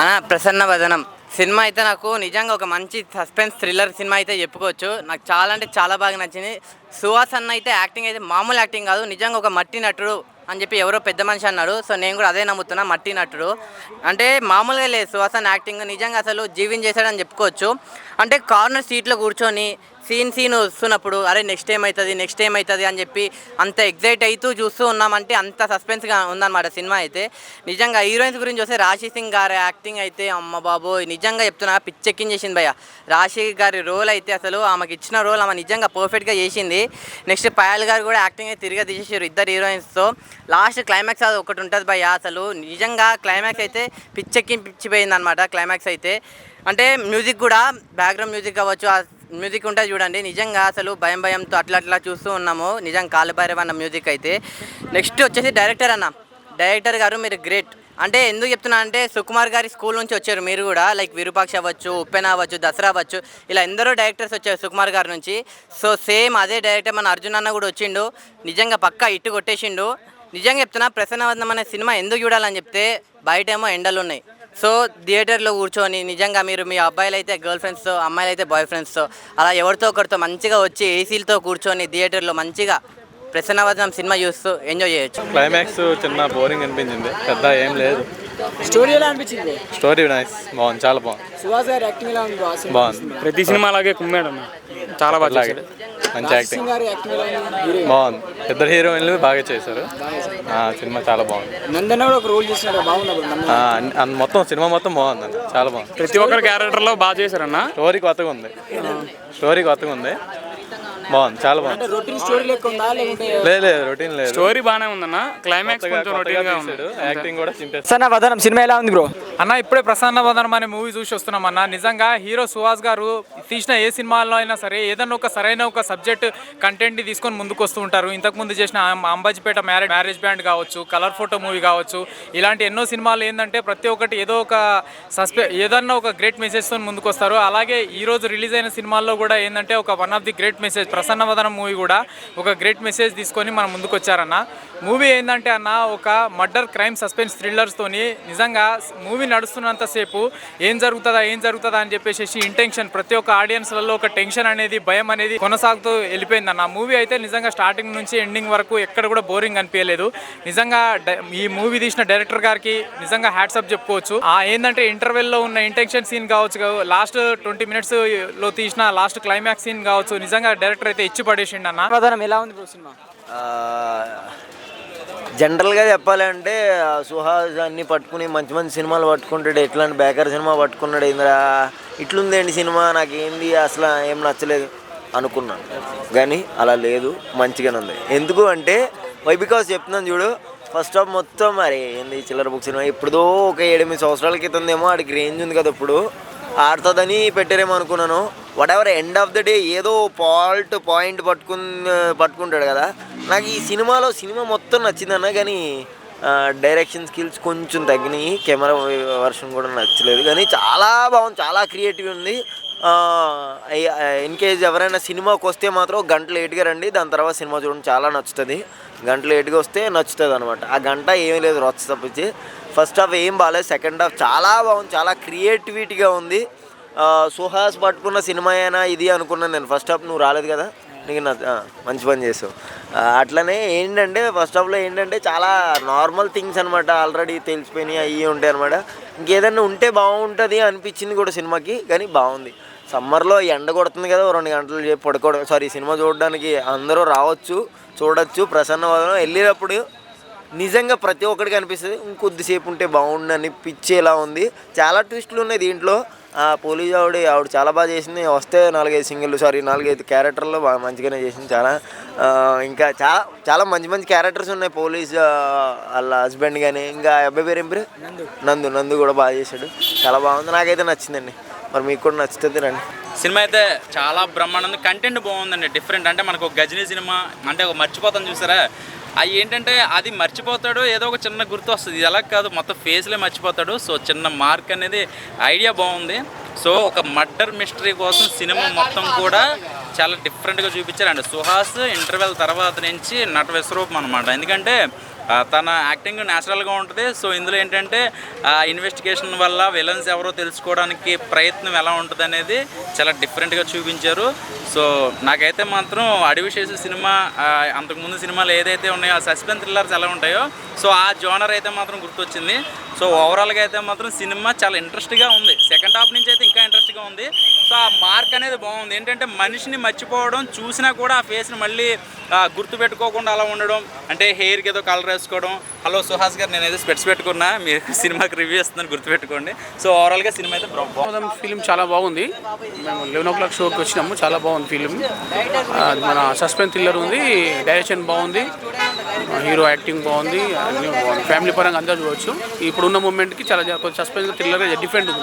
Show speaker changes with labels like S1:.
S1: అనా ప్రసన్న వదనం. సినిమా అయితే నాకు నిజంగా ఒక మంచి సస్పెన్స్ థ్రిల్లర్ సినిమా అయితే చెప్పుకోవచ్చు. నాకు చాలా అంటే చాలా బాగా నచ్చింది. సుహాస్ అన్న అయితే యాక్టింగ్ అయితే మామూలు యాక్టింగ్ కాదు. నిజంగా ఒక మట్టి నటుడు అని చెప్పి ఎవరో పెద్ద మనిషి అన్నాడు. సో నేను కూడా అదే నమ్ముతున్నా మట్టి నటుడు. అంటే మామూలుగా లేదు సుహాస్ యాక్టింగ్. నిజంగా అసలు జీవించేశాడని చెప్పుకోవచ్చు. అంటే కార్నర్ సీట్లో కూర్చొని సీన్ సీన్ వస్తున్నప్పుడు అరే నెక్స్ట్ ఏమవుతుంది నెక్స్ట్ ఏమవుతుంది అని చెప్పి అంత ఎగ్జైట్ అవుతూ చూస్తూ ఉన్నామంటే అంత సస్పెన్స్గా ఉందన్నమాట సినిమా అయితే. నిజంగా హీరోయిన్స్ గురించి వస్తే రాశి సింగ్ గారి యాక్టింగ్ అయితే అమ్మ బాబో నిజంగా చెప్తున్నా పిచ్చెక్కించేసింది భయ్య. రాశి గారి రోల్ అయితే అసలు ఆమెకి ఇచ్చిన రోల్ ఆమె నిజంగా పర్ఫెక్ట్గా చేసింది. నెక్స్ట్ పాయల్ గారు కూడా యాక్టింగ్ అయితే తిరిగి తీసేసారు ఇద్దరు హీరోయిన్స్తో లాస్ట్ క్లైమాక్స్ అది ఒకటి ఉంటుంది భయ్య అసలు. నిజంగా క్లైమాక్స్ అయితే పిచ్చెక్కి పిచ్చిపోయింది అనమాట క్లైమాక్స్ అయితే. అంటే మ్యూజిక్ కూడా బ్యాక్గ్రౌండ్ మ్యూజిక్ కావచ్చు మ్యూజిక్ ఉంటుంది చూడండి. నిజంగా అసలు భయం భయంతో అట్లా అట్లా చూస్తూ ఉన్నాము. నిజంగా కాలుబారేవ్ అన్న మ్యూజిక్ అయితే. నెక్స్ట్ వచ్చేసి డైరెక్టర్ అన్న. డైరెక్టర్ గారు మీరు గ్రేట్ అంటే ఎందుకు చెప్తున్నా అంటే సుకుమార్ గారి స్కూల్ నుంచి వచ్చారు మీరు కూడా. లైక్ విరూపాక్ష అవ్వచ్చు ఉప్పెన అవ్వచ్చు దసరా అవ్వచ్చు. ఇలా ఎందరో డైరెక్టర్స్ వచ్చారు సుకుమార్ గారి నుంచి. సో సేమ్ అదే డైరెక్టర్ మన అర్జున్ అన్న కూడా వచ్చిండు. నిజంగా పక్కా ఇట్టు కొట్టేసిండు. నిజంగా చెప్తున్నా ప్రసన్నవదనం అనే సినిమా ఎందుకు చూడాలని చెప్తే బయటేమో ఎండలు ఉన్నాయి. సో థియేటర్లో కూర్చొని నిజంగా మీరు మీ అబ్బాయిలు అయితే గర్ల్ ఫ్రెండ్స్తో అమ్మాయిలు అయితే బాయ్ ఫ్రెండ్స్తో అలా ఎవరితో ఒకరితో మంచిగా వచ్చి ఏసీలతో కూర్చొని థియేటర్లో మంచిగా ప్రసన్నవదనం సినిమా చూస్తూ ఎంజాయ్ చేయొచ్చు.
S2: క్లైమాక్స్ చిన్న బోరింగ్ అనిపించింది. పెద్ద ఏం లేదు.
S3: స్టోరీ ఎలా అనిపించింది.
S2: Story nice. బాగుంది. చాలా బాగుంది.
S3: సుహాస్ గారి యాక్టింగ్ ఎలా ఉంది
S2: బాగుంది.
S4: ప్రతి సినిమా అలాగే కుమ్మాడు అన్న. చాలా బాగా
S2: మంచి యాక్టింగ్. బాగుంది. ఇద్దరు హీరోయిన్లు బాగా చేశారు. ఆ, సినిమా చాలా బాగుంది.
S3: నందన కూడా ఒక రోల్ చేసినాడు. బాగున్నప్పుడు నందన
S2: ఆ, అన్ని- అన్ని- మొత్తం సినిమా మొత్తం బాగుంది చాలా బాగుంది.
S4: ప్రతి ఒక్కరి క్యారెక్టర్లో బాగా చేశారన్న?
S2: స్టోరీ కొత్తగా ఉంది. స్టోరీ కొత్తగా ఉంది. బాగుంది. చాలా బాగుంది.
S3: రొటీన్ స్టోరీ
S2: లేదు లేదు రొటీన్ లేదు.
S4: స్టోరీ బాగానే ఉందన్న. క్లైమాక్స్ కొంచెం ఉంది.
S2: యాక్టింగ్ కూడా
S3: వదనం. సినిమా ఎలా ఉంది బ్రో?
S5: అన్న ఇప్పుడే ప్రసన్న వదనం అనే మూవీ చూసి వస్తున్నాం అన్న. నిజంగా హీరో సుహాస్ గారు తీసిన ఏ సినిమాలో అయినా సరే ఏదన్నా ఒక సరైన ఒక సబ్జెక్ట్ కంటెంట్ తీసుకొని ముందుకు వస్తూ ఉంటారు. ఇంతకు ముందు చేసిన అంబాజీపేట మ్యారేజ్ మ్యారేజ్ బ్యాండ్ కావచ్చు కలర్ ఫోటో మూవీ కావచ్చు ఇలాంటి ఎన్నో సినిమాలు ఏంటంటే ప్రతి ఒక్కటి ఏదో ఒక సస్పె ఏదన్నా ఒక గ్రేట్ మెసేజ్తో ముందుకు వస్తారు. అలాగే ఈరోజు రిలీజ్ అయిన సినిమాల్లో కూడా ఏంటంటే ఒక one of the great message Prasanna Vadanam movie కూడా ఒక గ్రేట్ మెసేజ్ తీసుకొని మనం ముందుకు వచ్చారన్న. మూవీ ఏంటంటే అన్న ఒక మర్డర్ క్రైమ్ సస్పెన్స్ థ్రిల్లర్స్తోని నిజంగా మూవీ నడుస్తున్నంతసేపు ఏం జరుగుతుందా ఏం జరుగుతుందా అని చెప్పేసి ఇంటెన్షన్ ప్రతి ఒక్క ఆడియన్స్లలో ఒక టెన్షన్ అనేది భయం అనేది కొనసాగుతూ వెళ్ళిపోయింది అన్న. మూవీ అయితే నిజంగా స్టార్టింగ్ నుంచి ఎండింగ్ వరకు ఎక్కడ కూడా బోరింగ్ అనిపించలేదు. నిజంగా డ- ఈ మూవీ తీసిన డైరెక్టర్ గారికి నిజంగా హ్యాట్సప్ చెప్పుకోవచ్చు. ఆ ఏంటంటే ఇంటర్వెల్లో ఉన్న ఇంటెన్షన్ సీన్ కావచ్చు లాస్ట్ ట్వంటీ మినిట్స్లో తీసిన లాస్ట్ క్లైమాక్స్ సీన్ కావచ్చు నిజంగా డైరెక్టర్ అయితే ఇచ్చి పడేసిండు అన్న.
S3: వదనం ఎలా ఉంది సినిమా?
S6: జనరల్గా చెప్పాలంటే సుహాస్ అన్ని పట్టుకుని మంచి మంచి సినిమాలు పట్టుకుంటాడు. ఎట్లాంటి బేకర్ సినిమా పట్టుకున్నాడు ఏందిరా ఇట్లుందేంటి సినిమా? నాకేంది? అసలు ఏం నచ్చలేదు అనుకున్నాను. కానీ అలా లేదు మంచిగానే ఉంది. ఎందుకు అంటే వై బికాస్ చెప్తున్నాను చూడు. ఫస్ట్ ఆఫ్ మొత్తం మరి ఏంది చిల్లర బుక్ సినిమా? ఇప్పుడుదో ఒక ఏడెనిమిది సంవత్సరాల క్రితందేమో ఆడికి రేంజ్ ఉంది కదా ఇప్పుడు. ఆడుతుందని పెట్టారేమో అనుకున్నాను. Whatever end of the day ఏదో పాల్ట్ పాయింట్ పట్టుకుని పట్టుకుంటాడు కదా. నాకు ఈ సినిమాలో సినిమా మొత్తం నచ్చిందన్న కానీ డైరెక్షన్ స్కిల్స్ కొంచెం తగ్గినాయి. కెమెరా వర్షన్ కూడా నచ్చలేదు. కానీ చాలా బాగుంది చాలా క్రియేటివ్ ఉంది. ఇన్ కేస్ ఎవరైనా సినిమాకి వస్తే మాత్రం గంట లేట్గా రండి. దాని తర్వాత సినిమా చూడండి చాలా నచ్చుతుంది. గంట లేట్గా వస్తే నచ్చుతుంది అనమాట ఆ గంట ఏమీ లేదు రొచ్చ తప్పించి. ఫస్ట్ హాఫ్ ఏం బాగాలేదు సెకండ్ హాఫ్ చాలా బాగుంది చాలా క్రియేటివిటీగా ఉంది. సుహాస్ పట్టుకున్న సినిమా అయినా ఇది అనుకున్నాను నేను. ఫస్ట్ హాఫ్ నువ్వు రాలేదు కదా? నీకు నచ్చ మంచి పని చేసావు. అట్లనే ఏంటంటే ఫస్ట్ హాఫ్లో ఏంటంటే చాలా నార్మల్ థింగ్స్ అనమాట ఆల్రెడీ తెలిసిపోయినాయి అవి ఉంటాయి అనమాట ఇంకేదన్నా ఉంటే బాగుంటుంది అనిపించింది కూడా సినిమాకి కానీ బాగుంది. సమ్మర్లో ఎండ కొడుతుంది కదా ఓ రెండు గంటలు చెప్పి పడుకోవడం సారీ సినిమా చూడడానికి అందరూ రావచ్చు చూడొచ్చు ప్రసన్న వదనం. వెళ్ళేటప్పుడు నిజంగా ప్రతి ఒక్కడికి అనిపిస్తుంది ఇంకొద్దిసేపు ఉంటే బాగుండు అనిపించేలా ఉంది. చాలా ట్విస్టులు ఉన్నాయి దీంట్లో. ఆ పోలీస్ ఆవిడ ఆవిడ చాలా బాగా చేసింది. వస్తే నాలుగైదు సింగిల్ సారీ నాలుగైదు క్యారెక్టర్లు బాగా మంచిగానే చేసింది చాలా. ఇంకా చాలా చాలా మంచి మంచి క్యారెక్టర్స్ ఉన్నాయి. పోలీస్ వాళ్ళ హస్బెండ్ కానీ ఇంకా అబ్బాయి పేరు ఏం పేరు? నందు. నందు కూడా బాగా చేశాడు. చాలా బాగుంది. నాకైతే నచ్చిందండి. మరి మీకు కూడా నచ్చుతుంది రండి.
S7: సినిమా అయితే చాలా బ్రహ్మాండం కంటెంట్ బాగుందండి. డిఫరెంట్ అంటే మనకు ఒక గజనీ సినిమా అంటే ఒక మర్చిపోతాం చూసారా? అవి ఏంటంటే అది మర్చిపోతాడు ఏదో ఒక చిన్న గుర్తు వస్తుంది. ఇది ఎలా కాదు మొత్తం ఫేస్లే మర్చిపోతాడు. సో చిన్న మార్క్ అనేది ఐడియా బాగుంది. సో ఒక మర్డర్ మిస్టరీ కోసం సినిమా మొత్తం కూడా చాలా డిఫరెంట్గా చూపించారు. అండ్ సుహాస్ ఇంటర్వెల్ తర్వాత నుంచి నట విశ్వరూపం అనమాట ఎందుకంటే తన యాక్టింగ్ న్యాచురల్గా ఉంటుంది. సో ఇందులో ఏంటంటే ఇన్వెస్టిగేషన్ వల్ల విలన్స్ ఎవరో తెలుసుకోవడానికి ప్రయత్నం ఎలా ఉంటుంది అనేది చాలా డిఫరెంట్గా చూపించారు. సో నాకైతే మాత్రం అడవి చేసే సినిమా అంతకుముందు సినిమాలు ఏదైతే ఉన్నాయో ఆ సస్పెన్స్ థ్రిల్లర్స్ ఎలా ఉంటాయో సో ఆ జోనర్ అయితే మాత్రం గుర్తొచ్చింది. సో ఓవరాల్గా అయితే మాత్రం సినిమా చాలా ఇంట్రెస్ట్గా ఉంది. సెకండ్ హాఫ్ నుంచి అయితే ఇంకా ఇంట్రెస్ట్గా ఉంది. సో ఆ మార్క్ అనేది బాగుంది. ఏంటంటే మనిషిని మర్చిపోవడం చూసినా కూడా ఆ ఫేస్ని మళ్ళీ గుర్తుపెట్టుకోకుండా అలా ఉండడం అంటే హెయిర్కి ఏదో కలర్ వేసుకోవడం. హలో సుహాస్ గారు నేను అయితే స్పెట్స్ పెట్టుకున్నా. మీరు సినిమాకి రివ్యూ ఇస్తున్నాను గుర్తుపెట్టుకోండి. సో ఓవరాల్గా సినిమా అయితే బా- బాగుంది
S8: ఫిలిం చాలా బాగుంది. మేము లెవెన్ ఓ క్లాక్ షోకి వచ్చినాము. చాలా బాగుంది ఫిలిం మన సస్పెన్స్ థ్రిల్లర్ ఉంది. డైరెక్షన్ బాగుంది. హీరో యాక్టింగ్ బాగుంది. అన్ని ఫ్యామిలీ పరంగా అందరూ చూడవచ్చు ఇప్పుడున్న మూమెంట్కి చాలా కొంచెం సస్పెన్స్ థ్రిల్లర్గా డిఫరెంట్ ఉంది.